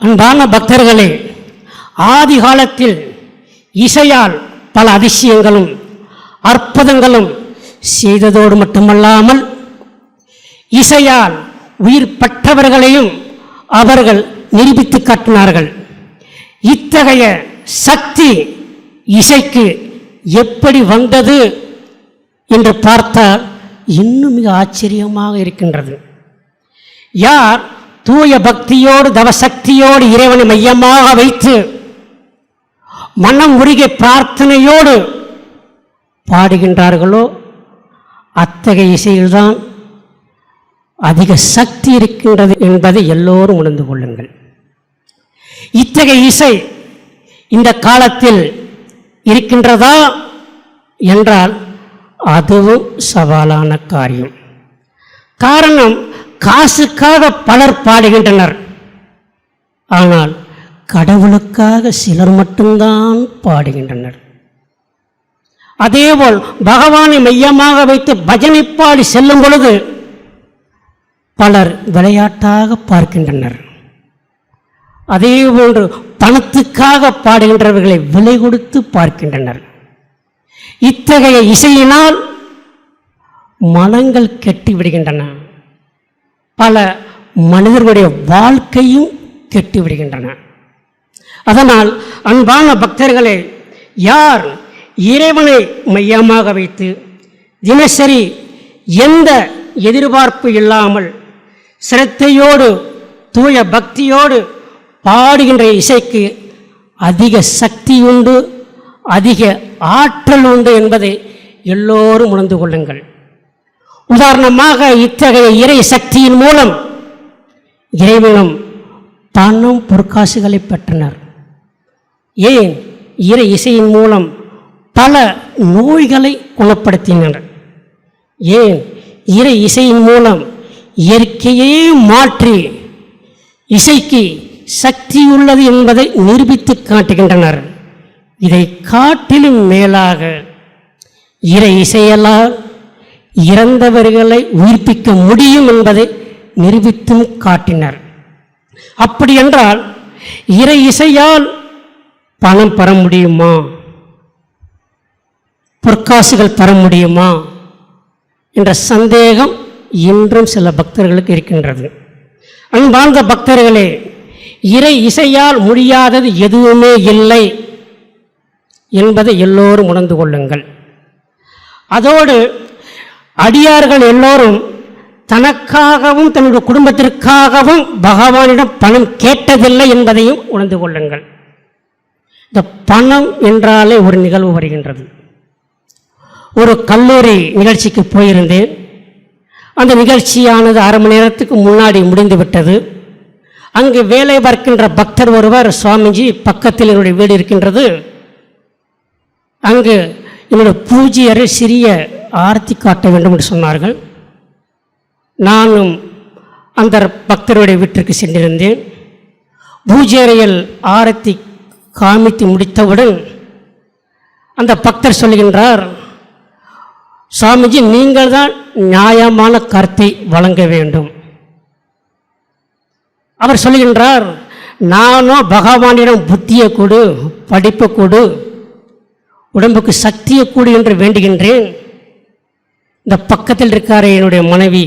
அன்பான பக்தர்களே ஆதி காலத்தில் இசையால் பல அதிசயங்களும் அற்புதங்களும் செய்ததோடு மட்டுமல்லாமல் இசையால் உயிர் பட்டவர்களையும் அவர்கள் நிரூபித்து காட்டினார்கள். இத்தகைய சக்தி இசைக்கு எப்படி வந்தது என்று பார்த்தால் இன்னும் மிக ஆச்சரியமாக இருக்கின்றது. யார் தூய பக்தியோடு தவசக்தியோடு இறைவனை மையமாக வைத்து மனம் உருகிய பிரார்த்தனையோடு பாடுகின்றார்களோ அத்தகைய இசையில்தான் அதிக சக்தி இருக்கின்றது என்பதை எல்லோரும் உணர்ந்து கொள்ளுங்கள். இத்தகைய இசை இந்த காலத்தில் இருக்கின்றதா என்றால் அதுவும் சவாலான காரியம். காரணம் காசுக்காக பலர் பாடுகின்றனர். ஆனால் கடவுளுக்காக சிலர் மட்டும்தான் பாடுகின்றனர். அதேபோல் பகவானை மையமாக வைத்து பஜனை பாடி செல்லும் பொழுது பலர் விளையாட்டாக பார்க்கின்றனர். அதேபோன்று பணத்துக்காக பாடுகின்றவர்களை விலை கொடுத்து பார்க்கின்றனர். இத்தகைய இசையினால் மனங்கள் கெட்டு விடுகின்றன. பல மனிதர்களுடைய வாழ்க்கையும் கெட்டு விடுகின்றன. அதனால் அன்பான பக்தர்களே யார் இறைவனை மையமாக வைத்து தினசரி எந்த எதிர்பார்ப்பு இல்லாமல் சிரத்தையோடு தூய பக்தியோடு பாடுகின்ற இசைக்கு அதிக சக்தி உண்டு அதிக ஆற்றல் உண்டு என்பதை எல்லோரும் உணர்ந்து கொள்ளுங்கள். உதாரணமாக இத்தகைய இறை சக்தியின் மூலம் இறைவனும் பணம் பொற்காசுகளை பெற்றனர். ஏன்? இறை இசையின் மூலம் பல நோய்களை குணப்படுத்தினர். ஏன்? இறை இசையின் மூலம் இயற்கையே மாற்றி இசைக்கு சக்தி உள்ளது என்பதை நிரூபித்து காட்டுகின்றனர். இதை காட்டிலும் மேலாக இறை இசையலால் இறந்தவர்களை உயிர்ப்பிக்க முடியும் என்பதை நிரூபித்தும் காட்டினர். அப்படி என்றால் இறை இசையால் பணம் பெற முடியுமா? பொற்காசுகள் பெற முடியுமா? என்ற சந்தேகம் இன்றும் சில பக்தர்களுக்கு இருக்கின்றது. அன்பார்ந்த பக்தர்களே இறை இசையால் முடியாதது எதுவுமே இல்லை என்பதை எல்லோரும் உணர்ந்து கொள்ளுங்கள். அதோடு அடியார்கள் எல்லோரும் தனக்காகவும் தன்னுடைய குடும்பத்திற்காகவும் பகவானிடம் பணம் கேட்டதில்லை என்பதையும் உணர்ந்து கொள்ளுங்கள். இந்த பணம் என்றாலே ஒரு நிகழ்வு வருகின்றது. ஒரு கல்லூரி நிகழ்ச்சிக்கு போயிருந்தேன். அந்த நிகழ்ச்சியானது அரை மணி நேரத்துக்கு முன்னாடி முடிந்து விட்டது அங்கு வேலை பார்க்கின்ற பக்தர் ஒருவர் சுவாமிஜி பக்கத்தில் என்னுடைய வீடு இருக்கின்றது. அங்கு என்னுடைய பூஜையரை சிறிய ஆரத்தி காட்ட வேண்டும் என்று சொன்னார்கள். நானும் அந்த பக்தருடைய வீட்டிற்கு சென்றிருந்தேன். பூஜேரையில் ஆரத்தி காமித்து முடித்தவுடன் அந்த பக்தர் சொல்கின்றார் சுவாமிஜி நீங்கள் தான் நியாயமான கருத்தை வழங்க வேண்டும். அவர் சொல்கின்றார் நானும் பகவானிடம் புத்தியை கொடு படிப்பை கொடு உடம்புக்கு சக்தியை கொடு என்று வேண்டுகின்றேன். இந்த பக்கத்தில் இருக்கார் என்னுடைய மனைவி.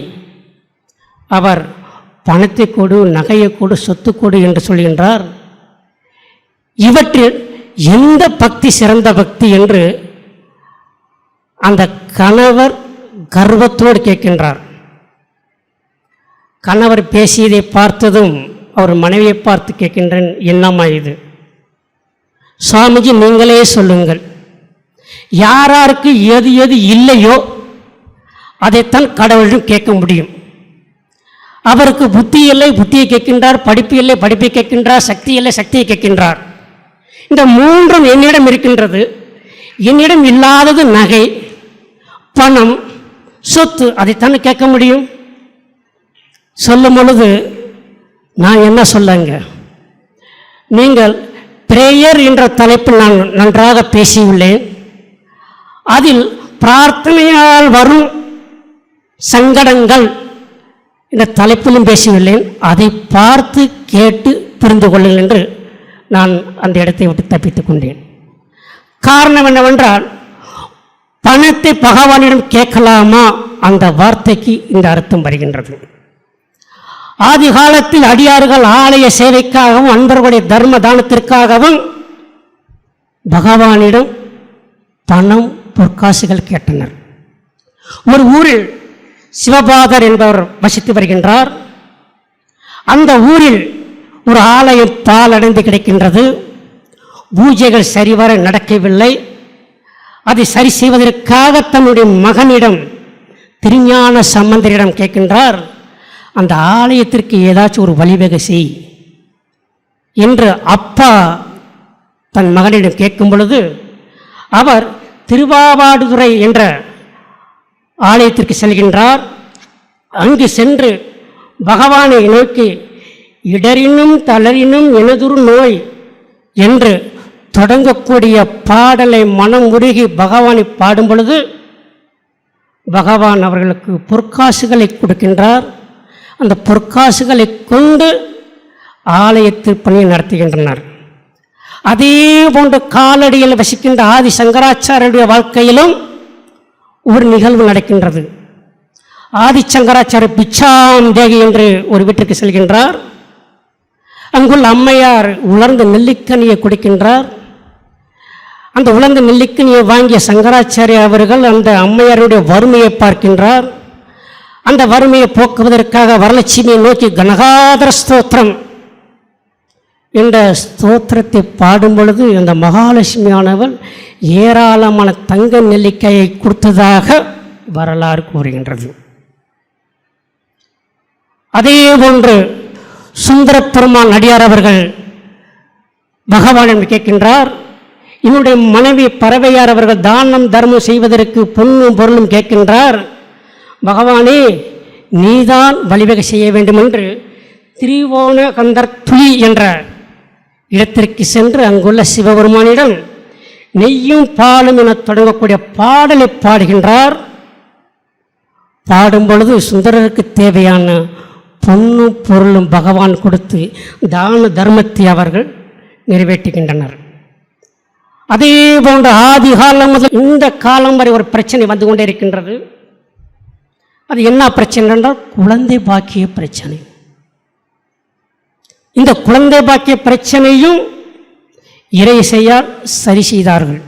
அவர் பணத்தை கொடு நகையை கொடு சொத்து கொடு என்று சொல்கின்றார். இவற்றில் எந்த பக்தி சிறந்த பக்தி என்று அந்த கணவர் கர்வத்தோடு கேட்கின்றார். கணவர் பேசியதை பார்த்ததும் அவர் மனைவியை பார்த்து கேட்கின்றேன் என்னம்மா இது? சுவாமிஜி நீங்களே சொல்லுங்கள். யாராருக்கு எது எது இல்லையோ அதைத்தான் கடவுளிடம் கேட்க முடியும். அவருக்கு புத்தி இல்லை புத்தியை கேட்கின்றார் படிப்பு இல்லை படிப்பை கேட்கின்றார் சக்தி இல்லை சக்தியை கேட்கின்றார். இந்த மூன்றும் என்னிடம் இருக்கின்றது. என்னிடம் இல்லாதது நகை பணம் சொத்து அதைத்தானே கேட்க முடியும்? சொல்லும் பொழுது நான் என்ன சொல்லங்க? நீங்கள் பிரேயர் என்ற தலைப்பில் நான் நன்றாக பேசியுள்ளேன். அதில் பிரார்த்தனையால் வரும் சங்கடங்கள். என்ற தலைப்பிலும் பேசியுள்ளேன். அதை பார்த்து கேட்டு புரிந்து கொள்ளுங்கள் என்று நான் அந்த இடத்தை விட்டு தப்பித்துக் கொண்டேன். காரணம் என்னவென்றால் பணத்தை பகவானிடம் கேட்கலாமா அந்த வார்த்தைக்கு இந்த அர்த்தம் வருகின்றது. ஆதி காலத்தில் அடியார்கள் ஆலய சேவைக்காகவும் அன்பர்களுடைய தர்ம தானத்திற்காகவும் பகவானிடம் பணம் பொற்காசுகள் கேட்டனர். ஒரு ஊரில் சிவபாதர் என்பவர் வசித்து வருகின்றார். அந்த ஊரில் ஒரு ஆலயம் பாலடைந்து கிடக்கின்றது. பூஜைகள் சரிவர நடக்கவில்லை. அதை சரி செய்வதற்காக தன்னுடைய மகனிடம் திருஞான சம்பந்தரிடம் கேட்கின்றார் அந்த ஆலயத்திற்கு ஏதாச்சும் ஒரு வழிவகை செய் என்று அப்பா தன் மகனிடம் கேட்கும் பொழுது அவர் திருவாவாடுதுறை என்ற ஆலயத்திற்கு செல்கின்றார். அங்கு சென்று பகவானை நோக்கி இடரினும் தளரினும் எனதுரு நோய் என்று தொடங்கக்கூடிய பாடலை மனம் உருகி பகவானை பாடும் பொழுது பகவான் அவர்களுக்கு பொற்காசுகளை கொடுக்கின்றார். அந்த பொற்காசுகளை கொண்டு ஆலயத்தில் பணியை நடத்துகின்றனர். அதே போன்று காலடியில் வசிக்கின்ற ஆதி சங்கராச்சாரியருடைய வாழ்க்கையிலும் ஒரு நிகழ்வு நடக்கின்றது. ஆதிச்சங்கராச்சாரிய பிச்சாம் தேகி என்று ஒரு வீட்டிற்கு செல்கின்றார். அங்குள்ள அம்மையார் உலர்ந்த நெல்லிக்கனியை குடிக்கின்றார். அந்த உலர்ந்த நெல்லிக்கனியை வாங்கிய சங்கராச்சாரிய அவர்கள் அந்த அம்மையாருடைய வறுமையை பார்க்கின்றார். அந்த வறுமையை போக்குவதற்காக வரலட்சுமியை நோக்கி கனகாதர ஸ்தோத்திரம். இந்த ஸ்தோத்திரத்தை பாடும் பொழுது இந்த மகாலட்சுமியானவள் ஏராளமான தங்க நெல்லிக்கையை கொடுத்ததாக வரலாறு கூறுகின்றது. அதே போன்று சுந்தர பெருமான் அடியார் அவர்கள் பகவானிடம் கேட்கின்றார் என்னுடைய மனைவி பறவையார் அவர்கள் தானம் தர்மம் செய்வதற்கு பொண்ணும் பொருளும் கேட்கின்றார். பகவானே நீதான் வழிவகை செய்ய வேண்டும் என்று திரிவோண கந்தர் துளி என்ற இடத்திற்கு சென்று அங்குள்ள சிவபெருமானிடம் நெய்யும் பாலும் என தொடங்கக்கூடிய பாடலை பாடுகின்றார். பாடும் பொழுது சுந்தரருக்கு தேவையான பொன்னும் பொருளும் பகவான் கொடுத்து தான தர்மத்தை அவர்கள் நிறைவேற்றுகின்றனர். அதே போன்ற ஆதி காலம் முதல் இந்த காலம் வரை ஒரு பிரச்சனை வந்து கொண்டே இருக்கின்றது. அது என்ன பிரச்சனை என்றால் குழந்தை பாக்கிய பிரச்சனை. இந்த குழந்தை பாக்கிய பிரச்சனையும் இறை செய்யால் சரி செய்தார்கள்.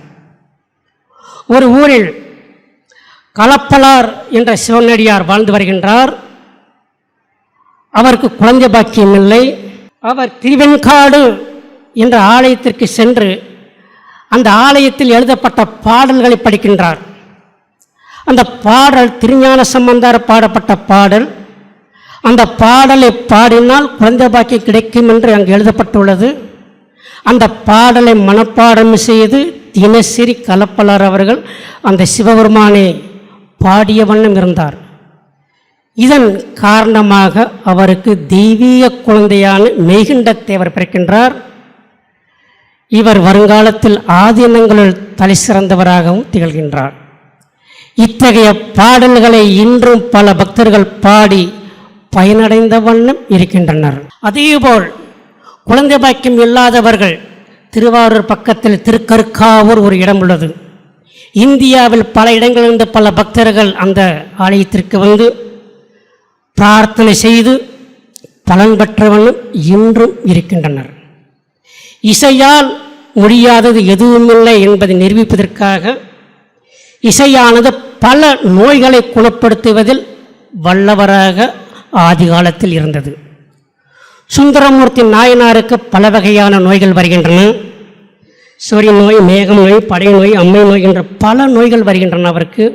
ஒரு ஊரில் கலப்பலார் என்ற சிவனடியார் வாழ்ந்து வருகின்றார். அவருக்கு குழந்தை பாக்கியம் இல்லை. அவர் திருவெண்காடு என்ற ஆலயத்திற்கு சென்று அந்த ஆலயத்தில் எழுதப்பட்ட பாடல்களை படிக்கின்றார். அந்த பாடல் திருஞான சம்பந்தார் பாடப்பட்ட பாடல். அந்த பாடலை பாடினால் குழந்தை பாக்கியம் கிடைக்கும் என்று அங்கு எழுதப்பட்டுள்ளது. அந்த பாடலை மனப்பாடம் செய்து தினசரி கலப்பலார் அவர்கள் அந்த சிவபெருமானை பாடிய வண்ணம் இருந்தார். இதன் காரணமாக அவருக்கு தெய்வீக குழந்தையான மெய்கண்டத்தை தேவர் பிறக்கின்றார். இவர் வருங்காலத்தில் ஆதீனங்களில் தலை சிறந்தவராகவும் திகழ்கின்றார். இத்தகைய பாடல்களை இன்றும் பல பக்தர்கள் பாடி பயனடைந்த வண்ணம் இருக்கின்றனர். அதேபோல் குழந்தை பாக்கியம் இல்லாதவர்கள் திருவாரூர் பக்கத்தில் திருக்கருக்காவூர் ஒரு இடம் உள்ளது. இந்தியாவில் பல இடங்களிலிருந்து பல பக்தர்கள் அந்த ஆலயத்திற்கு வந்து பிரார்த்தனை செய்து பலன் பெற்றவனும் இன்றும் இருக்கின்றனர். இசையால் முடியாதது எதுவுமில்லை என்பதை நிரூபிப்பதற்காக இசையானது பல நோய்களை குணப்படுத்துவதில் வல்லவராக ஆதி காலத்தில் இருந்தது. சுந்தரமூர்த்தி நாயனாருக்கு பல வகையான நோய்கள் வருகின்றன. சூரிய நோய் மேகம் நோய் படை நோய் அம்மை நோய் என்ற பல நோய்கள் வருகின்றன அவருக்கு.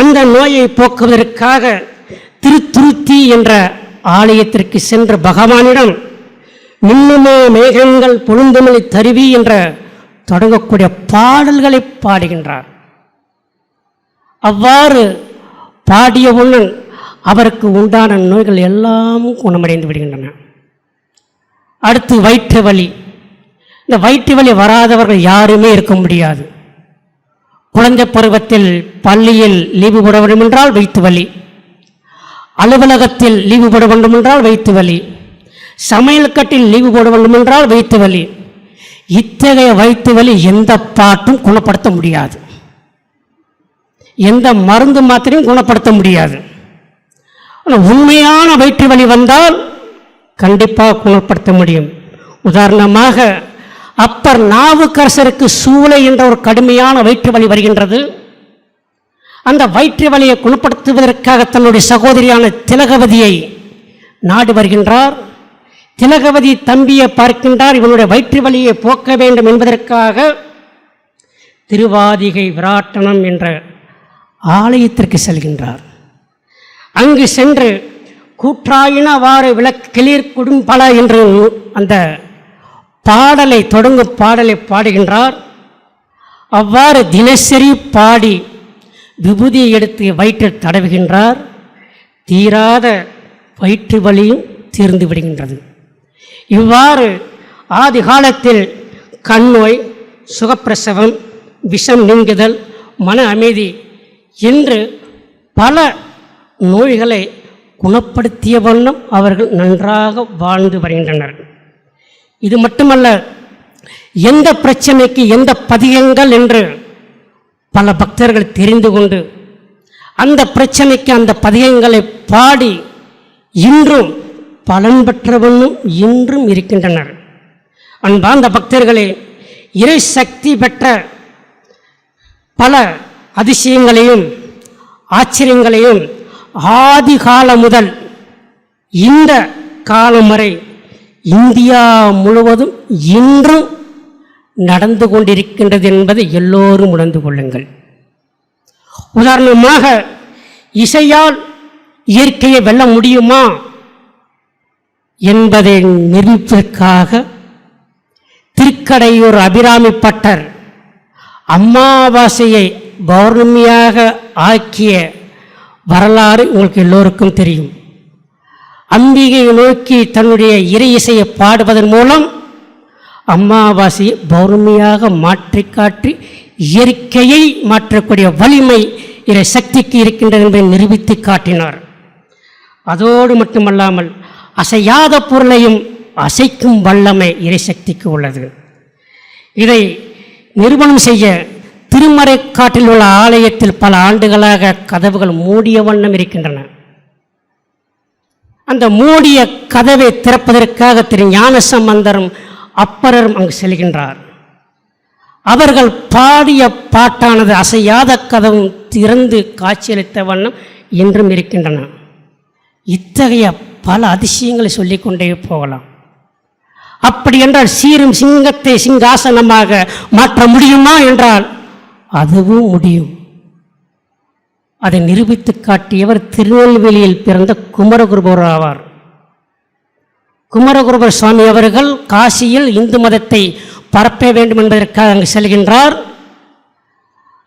அந்த நோயை போக்குவதற்காக திருத்துருத்தி என்ற ஆலயத்திற்கு சென்ற பகவானிடம் மின்னுமே மேகங்கள் பொழுந்துமலை தருவி என்ற தொடங்கக்கூடிய பாடல்களை பாடுகின்றார். அவ்வாறு பாடியவுடன் அவருக்கு உண்டான நோய்கள் எல்லாம் குணமடைந்து விடுகின்றன. அடுத்து வயிற்று வலி. இந்த வயிற்று வலி வராதவர்கள் யாருமே இருக்க முடியாது. குழந்தை பருவத்தில் பள்ளியில் லீவு போட வேண்டும் என்றால் வயிற்று வலி. அலுவலகத்தில் லீவு போட வேண்டும் என்றால் வயிற்று வலி. சமையல் கட்டில் லீவு போட வேண்டும் என்றால் வயிற்று வலி. இத்தகைய வயிற்று வலி எந்த பாட்டும் குணப்படுத்த முடியாது. எந்த மருந்து மாத்திரையும் குணப்படுத்த முடியாது. ஆனால் உண்மையான வயிற்று வலி வந்தால் கண்டிப்பாக குணப்படுத்த முடியும். உதாரணமாக அப்பர் நாவுக்கரசருக்கு சூளை என்ற ஒரு கடுமையான வயிற்று வலி வருகின்றது. அந்த வயிற்று வலியை குணப்படுத்துவதற்காக தன்னுடைய சகோதரியான திலகவதியை நாடு வருகின்றார். திலகவதி தம்பியை பார்க்கின்றார். இவனுடைய வயிற்று வலியை போக்க வேண்டும் என்பதற்காக திருவாதிகை விராட்டனம் என்ற ஆலயத்திற்கு செல்கின்றார். அங்கு சென்று கூற்றாயினவாறு விளக்கிளிர் குடும்பல என்று அந்த பாடலை தொடங்கும் பாடலை பாடுகின்றார். அவ்வாறு தினசரி பாடி விபூதி எடுத்து வயிற்றில் தடவுகின்றார். தீராத வயிற்று வலியும் தீர்ந்து விடுகின்றது. இவ்வாறு ஆதி காலத்தில் கண்ணோய் சுகப்பிரசவம் விஷம் நீங்குதல் மன அமைதி என்று பல நோய்களை குணப்படுத்திய வண்ணம் அவர்கள் நன்றாக வாழ்ந்து வருகின்றனர். இது மட்டுமல்ல எந்த பிரச்சனைக்கு எந்த பதிகங்கள் என்று பல பக்தர்கள் தெரிந்து கொண்டு அந்த பிரச்சனைக்கு அந்த பதிகங்களை பாடி இன்றும் பலன் பெற்றவனும் இன்றும் இருக்கின்றனர். அன்பார்ந்த பக்தர்களே இறை சக்தி பெற்ற பல அதிசயங்களையும் ஆச்சரியங்களையும் ஆதி காலம் முதல் இந்த காலம் வரை இந்தியா முழுவதும் இன்றும் நடந்து கொண்டிருக்கின்றது என்பதை எல்லோரும் உணர்ந்து கொள்ளுங்கள். உதாரணமாக இசையால் இயற்கையை வெல்ல முடியுமா என்பதை நிரூபிப்பதற்காக திருக்கடையூர் அபிராமி பட்டர் அமாவாசையை பௌர்ணமியாக ஆக்கிய வரலாறு உங்களுக்கு எல்லோருக்கும் தெரியும். அம்பிகையை நோக்கி தன்னுடைய இறை இசையை பாடுவதன் மூலம் அமாவாசையை பௌர்ணமியாக மாற்றி காட்டி இயற்கையை மாற்றக்கூடிய வலிமை இறை சக்திக்கு இருக்கின்றது என்பதை நிரூபித்து காட்டினார். அதோடு மட்டுமல்லாமல் அசையாத பொருளையும் அசைக்கும் வல்லமை இறை சக்திக்கு உள்ளது. இதை நிரூபணம் செய்ய திருமறைக்காட்டில் உள்ள ஆலயத்தில் பல ஆண்டுகளாக கதவுகள் மூடிய வண்ணம் இருக்கின்றன. அந்த மூடிய கதவை திறப்பதற்காக திரு ஞானசம்பந்தரும் அப்பரரும் அங்கு செல்கின்றார். அவர்கள் பாடிய பாட்டானது அசையாத கதவும் திறந்து காட்சியளித்த வண்ணம் இன்றும் இருக்கின்றன. இத்தகைய பல அதிசயங்களை சொல்லிக்கொண்டே போகலாம். அப்படி என்றால் சீரும் சிங்கத்தை சிங்காசனமாக மாற்ற முடியுமா என்றால் அதுவும் முடியும். அதை நிரூபித்து காட்டியவர் திருநெல்வேலியில் பிறந்த குமரகுருபர் ஆவார். குமரகுருபர் சுவாமி அவர்கள் காசியில் இந்து மதத்தை பரப்ப வேண்டும் என்பதற்காக அங்கு செல்கின்றார்.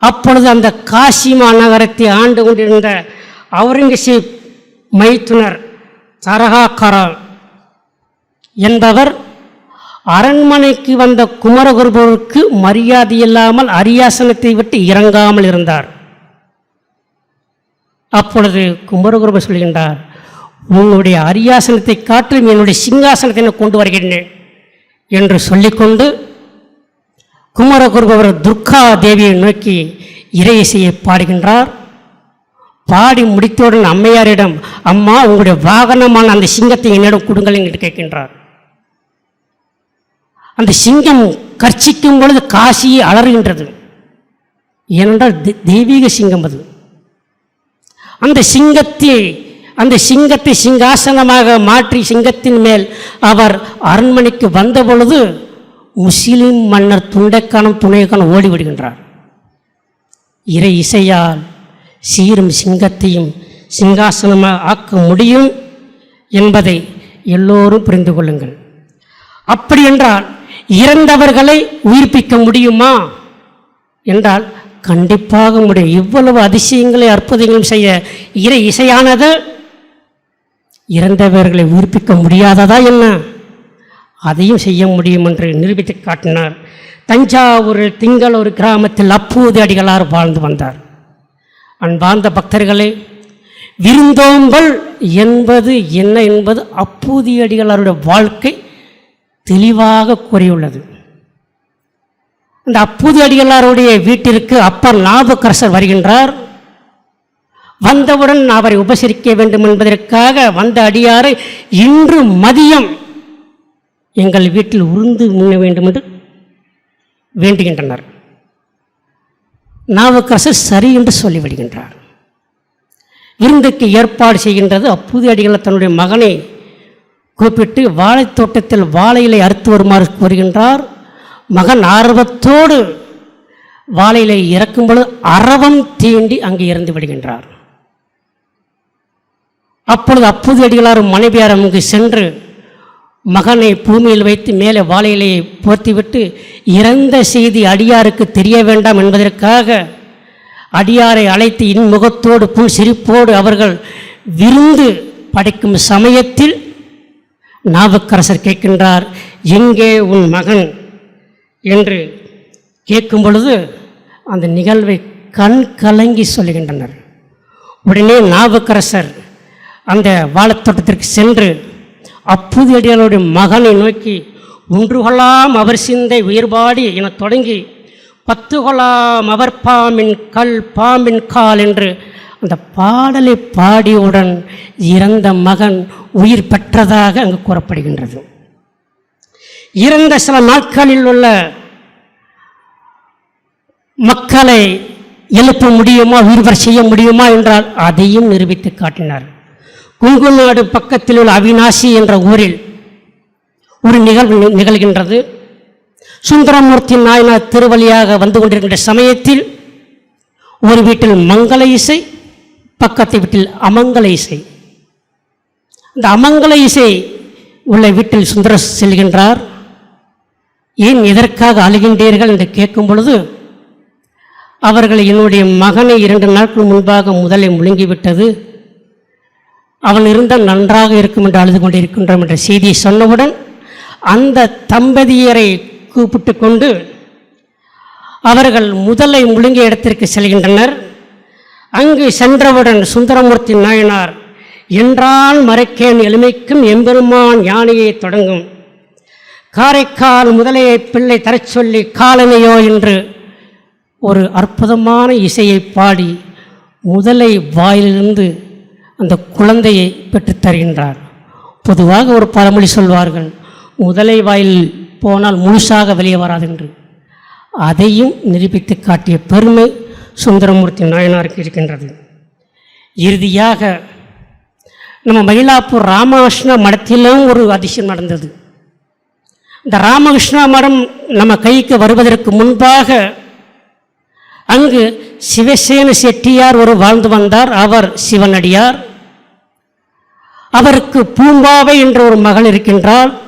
அப்பொழுது அந்த காசி மாநகரத்தை ஆண்டு கொண்டிருந்த அவுரங்கசீப் மைத்துனர் சரகாக்கரா என்பவர் அரண்மனைக்கு வந்த குமரகுருபருக்கு மரியாதை இல்லாமல் அரியாசனத்தை விட்டு இறங்காமல் இருந்தார். அப்பொழுது குமரகுருபர் சொல்கின்றார் உங்களுடைய அரியாசனத்தை காட்டிலும் என்னுடைய சிங்காசனத்தை நான் கொண்டு வருகின்றேன் என்று சொல்லிக்கொண்டு குமரகுருபவர் துர்கா தேவியை நோக்கி இறை பாடுகின்றார். பாடி முடித்தவுடன் அம்மையாரிடம் அம்மா உங்களுடைய வாகனமான அந்த சிங்கத்தை என்னிடம் கொடுங்கள் என்று கேட்கின்றார். அந்த சிங்கம் கர்ச்சிக்கும் பொழுது காசியை அலறுகின்றது. ஏனென்றால் தெய்வீக சிங்கம் அது. அந்த சிங்கத்தை அந்த சிங்கத்தை சிங்காசனமாக மாற்றி சிங்கத்தின் மேல் அவர் அரண்மனைக்கு வந்த பொழுது முஸ்லிம் மன்னர் துண்டைக்கானம் துணைக்கானம் ஓடிவிடுகின்றார் இறை இசையால் சீரும் சிங்கத்தையும் சிங்காசனமாக ஆக்க முடியும் என்பதை எல்லோரும் புரிந்து கொள்ளுங்கள். அப்படி என்றால் இறந்தவர்களை உயிர்ப்பிக்க முடியுமா? என்றால் கண்டிப்பாக முடியும். இவ்வளவு அதிசயங்களை அற்புதங்களும் செய்ய இறை இசையானது இறந்தவர்களை உயிர்ப்பிக்க முடியாததா என்ன? அதையும் செய்ய முடியும் என்று நிரூபித்து காட்டினார். தஞ்சாவூரில் திங்களூர் கிராமத்தில் அப்போது அடிகளார் வாழ்ந்து வந்தார். அன்பார்ந்த பக்தர்களே விருந்தோம்பல் என்பது என்ன என்பது அப்பூதியடிகளாருடைய வாழ்க்கை தெளிவாக கூறியுள்ளது. அந்த அப்புது அடிகளாருடைய வீட்டிற்கு அப்பர் நாவுக்கரசர் வருகின்றார். வந்தவுடன் அவரை உபசரிக்க வேண்டும் என்பதற்காக வந்த அடியாரை இன்று மதியம் எங்கள் வீட்டில் உருந்து உண்ண வேண்டும் என்று வேண்டுகின்றனர். நாவுக்கரசர் சரி என்று சொல்லிவிடுகின்றார். விருந்துக்கு ஏற்பாடு செய்கின்றது அப்பூதி அடிகள் தன்னுடைய மகனை கூப்பிட்டு வாழைத்தோட்டத்தில் வாழையிலை அறுத்து வருமாறு கூறுகின்றார். மகன் ஆர்வத்தோடு வாழையிலை இறக்கும் பொழுது அரவம் தீண்டி அங்கே இறந்து விடுகின்றார். அப்பொழுது அப்போது அடிகளாரும் மனைவியார் அங்கு சென்று மகனை பூமியில் வைத்து மேலே வாழையிலையை போர்த்திவிட்டு இறந்த செய்தி அடியாருக்கு தெரிய வேண்டாம் என்பதற்காக அடியாரை அழைத்து இன்முகத்தோடு புன் சிரிப்போடு அவர்கள் விருந்து படைக்கும் சமயத்தில் நாவுக்கரசர் கேட்கின்றார் எங்கே உன் மகன்? என்று கேட்கும் பொழுது அந்த நிகழ்வை கண் கலங்கி சொல்லுகின்றனர். உடனே நாவுக்கரசர் அந்த வாழைத்தோட்டத்திற்கு சென்று அப்புதியடிகளுடைய மகனை நோக்கி ஒன்று கொள்ளாம் அவர் சிந்தை உயிர்பாடி என தொடங்கி பத்து கொள்ளாம் அவர் பாம்பின் கல் பாம்பின் கால் என்று அந்த பாடலை பாடியவுடன் இறந்த மகன் உயிர் பெற்றதாக அங்கு கூறப்படுகின்றது. இறந்த சில நாட்களில் உள்ள மக்களை எழுப்ப முடியுமா உயிர்வர் செய்ய முடியுமா என்றால் அதையும் நிரூபித்து காட்டினார். குங்கு நாடு பக்கத்தில் உள்ள அவினாசி என்ற ஊரில் ஒரு நிகழ்வு நி- நிகழ்கின்றது. சுந்தரமூர்த்தி நாயனார் திருவழியாக வந்து கொண்டிருக்கின்ற சமயத்தில் ஒரு வீட்டில் மங்கள இசை பக்கத்து வீட்டில் அமங்கல இசை. இந்த அமங்கல இசை உள்ள வீட்டில் சுந்தர செல்கின்றார். ஏன் எதற்காக அழுகின்றீர்கள் என்று கேட்கும் பொழுது அவர்கள் என்னுடைய மகனை இரண்டு நாட்கள் முன்பாக முதலை முழுங்கிவிட்டது. அவன் இருந்தால் நன்றாக இருக்கும் என்று அழுது கொண்டிருக்கின்றோம் என்ற செய்தியை சொன்னவுடன் அந்த தம்பதியரை கூப்பிட்டு கொண்டு அவர்கள் முதலை முழுங்கிய இடத்திற்கு செல்கின்றனர். அங்கு சென்றவுடன் சுந்தரமூர்த்தி நாயனார் என்றால் மறைக்கேன் எளிமைக்கும் எம்பெருமான் யானையை தொடங்கும். காரைக்கால் முதலையை பிள்ளை தரச் சொல்லி காலனையோ என்று ஒரு அற்புதமான இசையை பாடி முதலை வாயிலிருந்து அந்த குழந்தையை பெற்றுத் தருகின்றார். பொதுவாக ஒரு பழமொழி சொல்வார்கள் முதலை வாயில் போனால் முழுசாக வெளியே வராது என்று. அதையும் நிரூபித்து காட்டிய பெருமை சுந்தரமூர்த்தி நாயனாருக்கு இருக்கின்றது. இறுதியாக நம்ம மயிலாப்பூர் ராமகிருஷ்ண மடத்திலும் ஒரு அதிசயம் நடந்தது. இந்த ராமகிருஷ்ணா மடம் நம்ம கைக்கு வருவதற்கு முன்பாக அங்கு சிவசேன செட்டியார் ஒரு வாழ்ந்து வந்தார். அவர் சிவனடியார். அவருக்கு பூம்பாவை என்ற ஒரு மகள் இருக்கின்றார்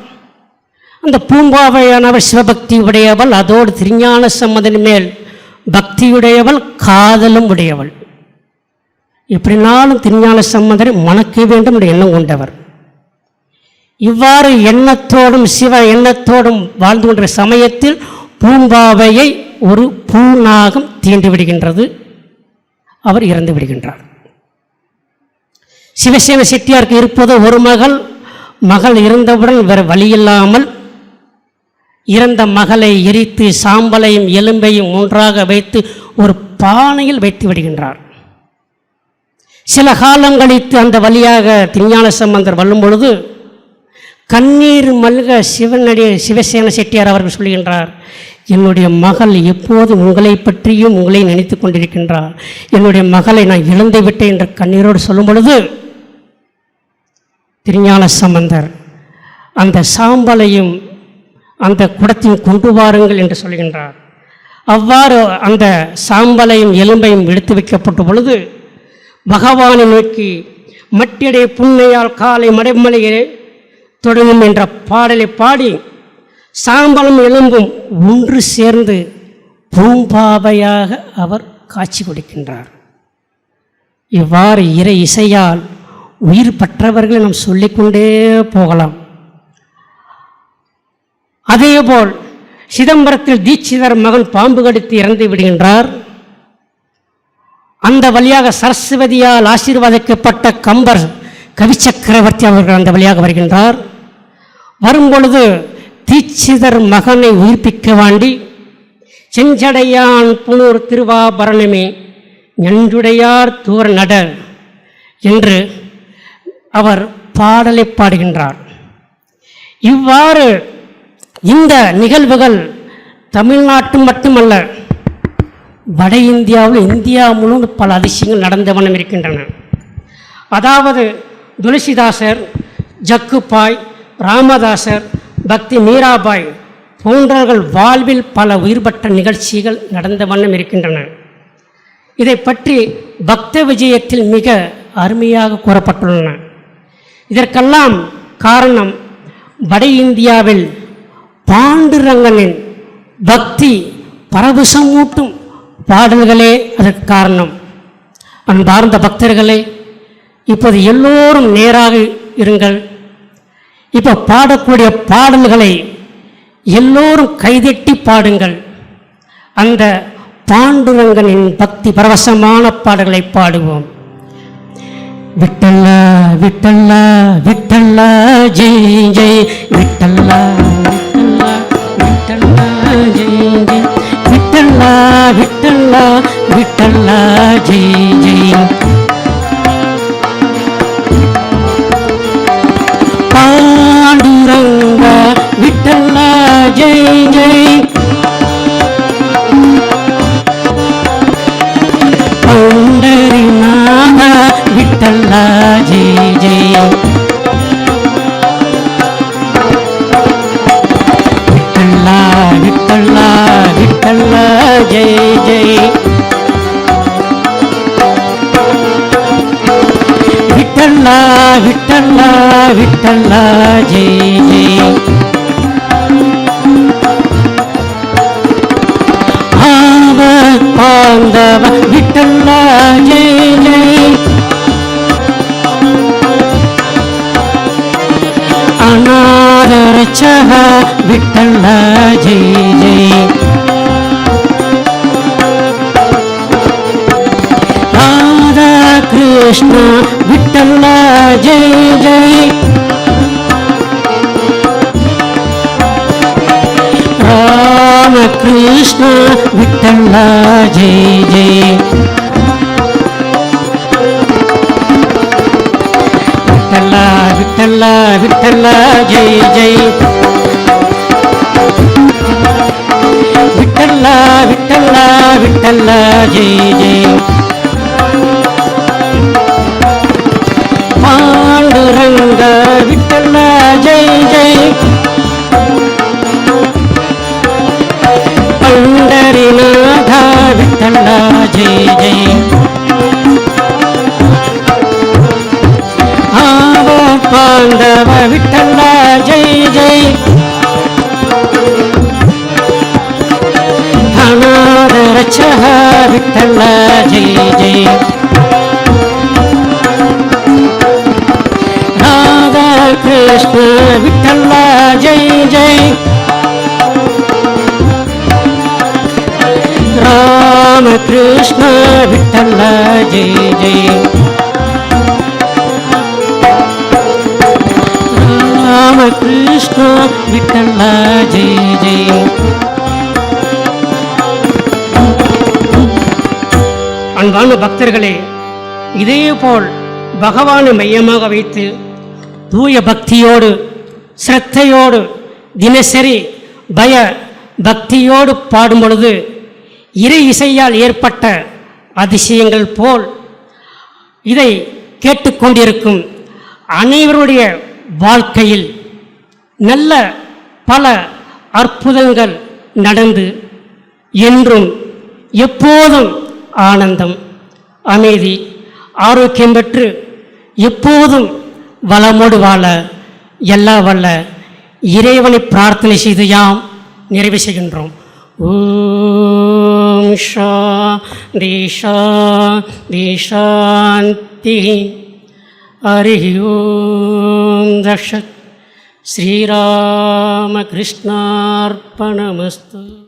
அந்த பூம்பாவையானவர் சிவபக்தி உடையவள் அதோடு திருஞான சம்மதன் மேல் பக்தியுடையவள் காதலும் உடையவள். எப்படினாலும் திருஞான சம்பந்தரை மணக்க வேண்டும் என்ற எண்ணம் கொண்டவர். இவ்வாறு எண்ணத்தோடும் சிவ எண்ணத்தோடும் வாழ்ந்து கொண்ட சமயத்தில் பூம்பாவையை ஒரு பூநாகம் தீண்டு விடுகின்றது. அவர் இறந்து விடுகின்றார். சிவசேன செட்டியாருக்கு இருப்பது ஒரு மகள் மகள் இருந்தவுடன் வேறு வழியில்லாமல் இறந்த மகளை எரித்து சாம்பலையும் எலும்பையும் ஒன்றாக வைத்து ஒரு பானையில் வைத்து விடுகின்றார். சில காலம் கழித்து அந்த வழியாக திருஞான சம்பந்தர் வல்லும் பொழுது கண்ணீர் மல்க சிவனடி சிவசேன செட்டியார் அவர்கள் சொல்கின்றார் என்னுடைய மகள் எப்போதும் உங்களை பற்றியும் உங்களை நினைத்து கொண்டிருக்கின்றார். என்னுடைய மகளை நான் இழந்து விட்டேன் என்ற கண்ணீரோடு சொல்லும் பொழுது திருஞான சம்பந்தர் அந்த சாம்பலையும் அந்த குடத்தையும் கொண்டு வாருங்கள் என்று சொல்கின்றார். அவ்வாறு அந்த சாம்பலையும் எலும்பையும் எடுத்து வைக்கப்பட்ட பொழுது பகவானை நோக்கி மட்டிடை புன்னையால் காலை மடைமலையே தொடங்கும் என்ற பாடலை பாடி சாம்பலும் எலும்பும் ஒன்று சேர்ந்து பூம்பாவையாக அவர் காட்சி கொடுக்கின்றார். இவ்வாறு இறை இசையால் உயிர் பற்றவர்களை நாம் சொல்லிக்கொண்டே போகலாம். அதேபோல் சிதம்பரத்தில் தீட்சிதர் மகன் பாம்பு கடித்து இறந்து விடுகின்றார். அந்த வழியாக சரஸ்வதியால் ஆசீர்வாதிக்கப்பட்ட கம்பர் கவிச்சக்கரவர்த்தி அவர்கள் அந்த வழியாக வருகின்றார். வரும்பொழுது தீட்சிதர் மகனை உயிர்ப்பிக்க வேண்டி செஞ்சடையான் புனூர் திருவாபரணமே நஞ்சுடையார் தூர நடர் என்று அவர் பாடலை பாடுகின்றார். இவ்வாறு இந்த நிகழ்வுகள் தமிழ்நாட்டு மட்டுமல்ல வட இந்தியாவில் இந்தியா முழுவதும் பல அதிசயங்கள் நடந்த வண்ணம் இருக்கின்றன. அதாவது துளசிதாசர் ஜக்குபாய் ராமதாசர் பக்தி மீராபாய் போன்றவர்கள் வாழ்வில் பல உயிர்பட்ட நிகழ்ச்சிகள் நடந்த வண்ணம் இருக்கின்றன. இதை பற்றி பக்த விஜயத்தில் மிக அருமையாக கூறப்பட்டுள்ளன. இதற்கெல்லாம் காரணம் வட இந்தியாவில் பாண்டுரங்கனின் பக்தி பரவசமூட்டும் பாடல்களே அதற்கு காரணம். அன்பார்ந்த பக்தர்களே இப்போது எல்லோரும் நேராக இருங்கள். இப்போ பாடக்கூடிய பாடல்களை எல்லோரும் கைதட்டி பாடுங்கள். அந்த பாண்டுரங்கனின் பக்தி பரவசமான பாடல்களை பாடுவோம். விட்டல்லா விட்டல்லா விட்டல்லா ஜெய் ஜெய் விட்டல்லா. விட்டல்லா விட்டல்ல ஜெய். விட்டல்லா விட்டல்லா விட்டல்ல ஜெய் ஜெய். பாண்டுரங்கா விட்டல்லா ஜெய் ஜெய். பௌண்டரி பண்டரிநாத விட்டல்லா ஜெய் ஜெய். ஜெய் ஜெய் ராதா கிருஷ்ண விட்டல்ல ஜெய் ஜெய் ராம கிருஷ்ண விட்டல்ல ஜெய் ஜெய் விட்டல்ல விட்டல்ல விட்டல்ல விட்டல்லா விட்டல்லா விட்டல்லா ஜெய் ஜெய் பாண்டுரங்க விட்டல்லா ஜெய் ஜெய் பண்டரிநாதா விட்டல்லா ஜெய் ஜெய் विठ्ठल विठ्ठल जय जय राधा कृष्ण विठ्ठल जय जय राम कृष्ण विठ्ठल जय जय राम कृष्ण विठ्ठल जय जय அன்பான பக்தர்களே இதேபோல் பகவானை மையமாக வைத்து தூய பக்தியோடு சிரத்தையோடு தினசரி பய பக்தியோடு பாடும் பொழுது இறை இசையால் ஏற்பட்ட அதிசயங்கள் போல் இதை கேட்டுக்கொண்டிருக்கும் அனைவருடைய வாழ்க்கையில் நல்ல பல அற்புதங்கள் நடந்து என்றும் எப்போதும் ஆனந்தம் அமைதி ஆரோக்கியம் பெற்று எப்போதும் வளமோடு வாழ எல்லா வல்ல இறைவனை பிரார்த்தனை செய்து யாம் நிறைவு செய்கின்றோம். ஓம் தேஷா தேஷாந்தி ஷாந்தி ஹரி ஓம் தஷத் ஸ்ரீராமகிருஷ்ணார்ப்பணமஸ்து